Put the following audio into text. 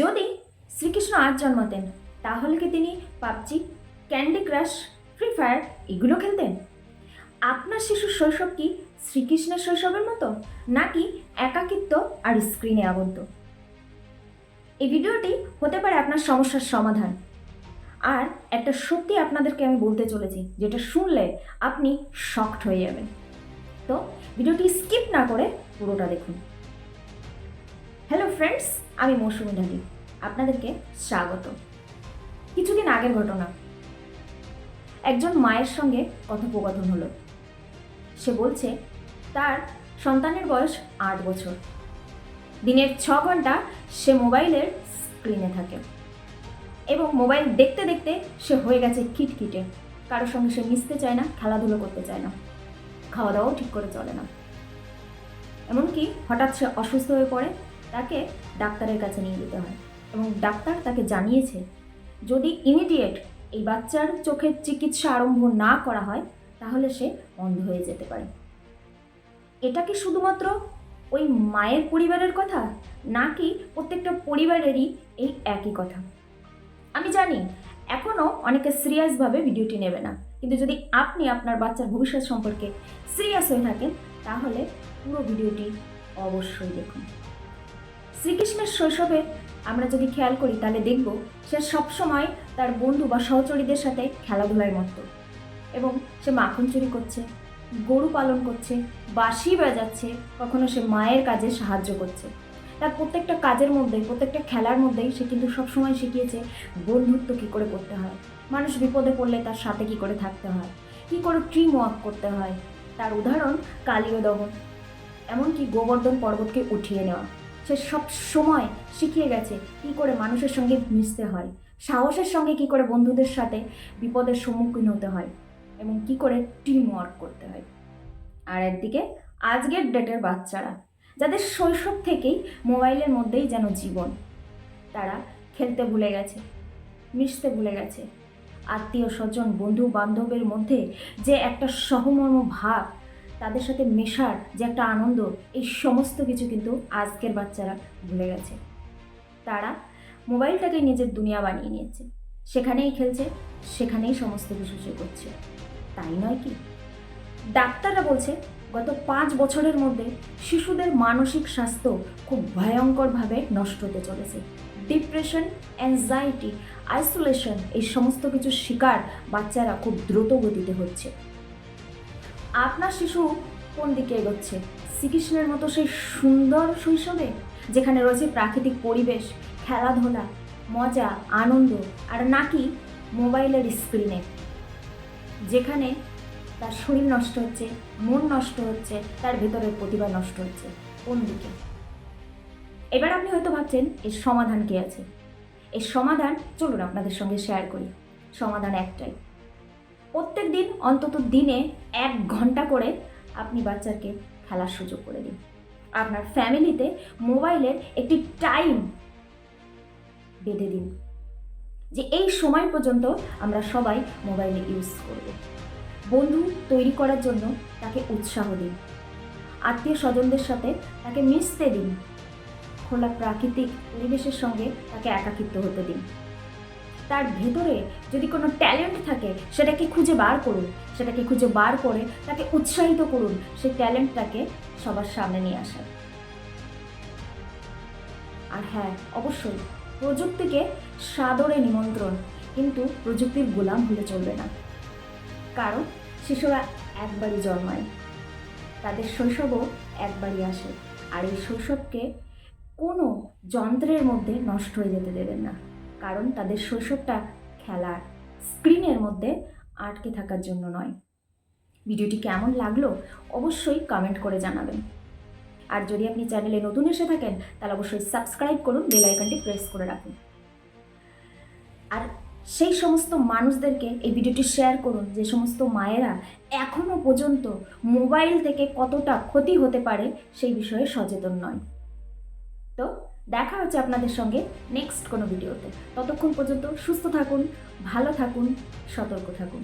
যদি শ্রীকৃষ্ণ আজ জন্মাতেন তাহলে কি তিনি PUBG candy crush free fire এগুলো খেলতেন? আপনার শিশুর শৈশব কি শ্রীকৃষ্ণের শৈশবের মতো, নাকি একাকিত্ব আর স্ক্রিনে আবদ্ধ? এই ভিডিওটি হতে পারে আপনার সমস্যার সমাধান। আর একটা সত্যি আপনাদেরকে আমি বলতে চলেছি, যেটা শুনলে আপনি শক্ট হয়ে যাবেন। তো ভিডিওটি স্কিপ না করে পুরোটা দেখুন। হ্যালো ফ্রেন্ডস আমি মৌসুমি ঢালি আপনাদেরকে স্বাগত। কিছুদিন আগের ঘটনা। একজন মায়ের সঙ্গে কথোপকথন হলো। সে বলছে, তার সন্তানের বয়স আট বছর। দিনের ছ ঘণ্টা সে মোবাইলের স্ক্রিনে থাকে এবং মোবাইল দেখতে দেখতে সে হয়ে গেছে খিটখিটে। কারোর সঙ্গে সে মিশতে চায় না, খেলাধুলো করতে চায় না। খাওয়া দাওয়াও ঠিক করে চলে না। এমনকি হঠাৎ সে অসুস্থ হয়ে পড়ে তাকে ডাক্তারের কাছে নিয়ে যেতে হয় এবং ডাক্তার তাকে জানিয়েছে, যদি ইমিডিয়েট এই বাচ্চার চোখের চিকিৎসা আরম্ভ না করা হয়, তাহলে সে অন্ধ হয়ে যেতে পারে। এটা কি শুধুমাত্র ওই মায়ের পরিবারের কথা, নাকি প্রত্যেকটা পরিবারেরই এই একই কথা? আমি জানি এখনও অনেকে সিরিয়াসভাবে ভিডিওটি নেবে না, কিন্তু যদি আপনি আপনার বাচ্চার ভবিষ্যৎ সম্পর্কে সিরিয়াস হয়ে থাকেন, তাহলে পুরো ভিডিওটি অবশ্যই দেখুন। শ্রীকৃষ্ণের শৈশবে আমরা যদি খেয়াল করি, তাহলে দেখব সে সবসময় তার বন্ধু বা সহচরীদের সাথে খেলাধুলায় মত্ত। এবং সে মাখন চুরি করছে, গরু পালন করছে, বাঁশি বাজাচ্ছে, কখনো সে মায়ের কাজে সাহায্য করছে। তার প্রত্যেকটা কাজের মধ্যে, প্রত্যেকটা খেলার মধ্যেই সে কিন্তু সবসময় শিখিয়েছে বন্ধুত্ব কী করে করতে হয়, মানুষ বিপদে পড়লে তার সাথে কী করে থাকতে হয়, কী করে ট্রিম ওয়ার্ক করতে হয়। তার উদাহরণ কালীয় দমন, এমনকি গোবর্ধন পর্বতকে উঠিয়ে নেওয়া। সে সব সময় শিখিয়ে গেছে কী করে মানুষের সঙ্গে মিশতে হয়, সাহসের সঙ্গে কী করে বন্ধুদের সাথে বিপদের সম্মুখীন হতে হয় এবং কী করে টিম ওয়ার্ক করতে হয়। আর একদিকে আজকের ডেটের বাচ্চারা, যাদের শৈশব থেকেই মোবাইলের মধ্যেই যেন জীবন, তারা খেলতে ভুলে গেছে, মিশতে ভুলে গেছে। আত্মীয় স্বজন বন্ধু বান্ধবের মধ্যে যে একটা সহমর্ম ভাব তাদের সাথে মেশার যে একটা আনন্দ, এই সমস্ত কিছু কিন্তু আজকের বাচ্চারা ভুলে গেছে। তারা মোবাইলটাকে নিজের দুনিয়া বানিয়ে নিয়েছে। সেখানেই খেলছে, সেখানেই সমস্ত কিছু সে করছে। তাই নয় কি? ডাক্তাররা বলছে, গত পাঁচ বছরের মধ্যে শিশুদের মানসিক স্বাস্থ্য খুব ভয়ঙ্করভাবে নষ্ট হতে চলেছে। ডিপ্রেশন অ্যাংজাইটি আইসোলেশন এই সমস্ত কিছুর শিকার বাচ্চারা খুব দ্রুত গতিতে হচ্ছে। আপনার শিশু কোন দিকে এগোচ্ছে? শ্রীকৃষ্ণের মতো সেই সুন্দর শৈশবে, যেখানে রয়েছে প্রাকৃতিক পরিবেশ, খেলাধুলা, মজা, আনন্দ, আর নাকি মোবাইলের স্ক্রিনে, যেখানে তার শরীর নষ্ট হচ্ছে, মন নষ্ট হচ্ছে, তার ভেতরের প্রতিভা নষ্ট হচ্ছে, কোন দিকে? এবার আপনি হয়তো ভাবছেন, এর সমাধান কি আছে? এর সমাধান চলুন আপনাদের সঙ্গে শেয়ার করি। সমাধান একটাই প্রত্যেক দিন, অন্তত দিনে এক ঘণ্টা করে আপনি বাচ্চাকে খেলার সুযোগ করে দিন। আপনার ফ্যামিলিতে মোবাইলের একটি টাইম বেঁধে দিন, যে এই সময় পর্যন্ত আমরা সবাই মোবাইলে ইউজ করব। বন্ধু তৈরি করার জন্য তাকে উৎসাহ দিন, আত্মীয় স্বজনদের সাথে তাকে মিশতে দিন, খোলা প্রাকৃতিক পরিবেশের সঙ্গে তাকে একাকিত্ব হতে দিন। তার ভেতরে যদি কোনো ট্যালেন্ট থাকে, সেটাকে খুঁজে বার করুন। সেটাকে খুঁজে বার করে তাকে উৎসাহিত করুন। সেই ট্যালেন্টটাকে সবার সামনে নিয়ে আসার। আর হ্যাঁ অবশ্যই, প্রযুক্তিকে সাদরে নিমন্ত্রণ, কিন্তু প্রযুক্তির গোলাম হলে চলবে না। কারণ শিশুরা একবারই জন্মায়, তাদের শৈশবও একবারই আসে, আর এই শৈশবকে কোনো যন্ত্রের মধ্যে নষ্ট হয়ে যেতে দেবেন না। কারণ তাদের শৈশবটা খেলার স্ক্রিনের মধ্যে আটকে থাকার জন্য নয়। ভিডিওটি কেমন লাগল অবশ্যই কমেন্ট করে জানাবেন। আর যদি আপনি চ্যানেলে নতুন এসে থাকেন, তাহলে অবশ্যই সাবস্ক্রাইব করুন বেল আইকনটি প্রেস করে রাখুন। আর সেই সমস্ত মানুষদেরকে এই ভিডিওটি শেয়ার করুন, যে সমস্ত মায়েরা এখনও পর্যন্ত মোবাইল থেকে কতটা ক্ষতি হতে পারে সেই বিষয়ে সচেতন নয়। তো দেখা হচ্ছে আপনাদের সঙ্গে নেক্সট কোনো ভিডিওতে ততক্ষণ পর্যন্ত সুস্থ থাকুন, ভালো থাকুন, সতর্ক থাকুন।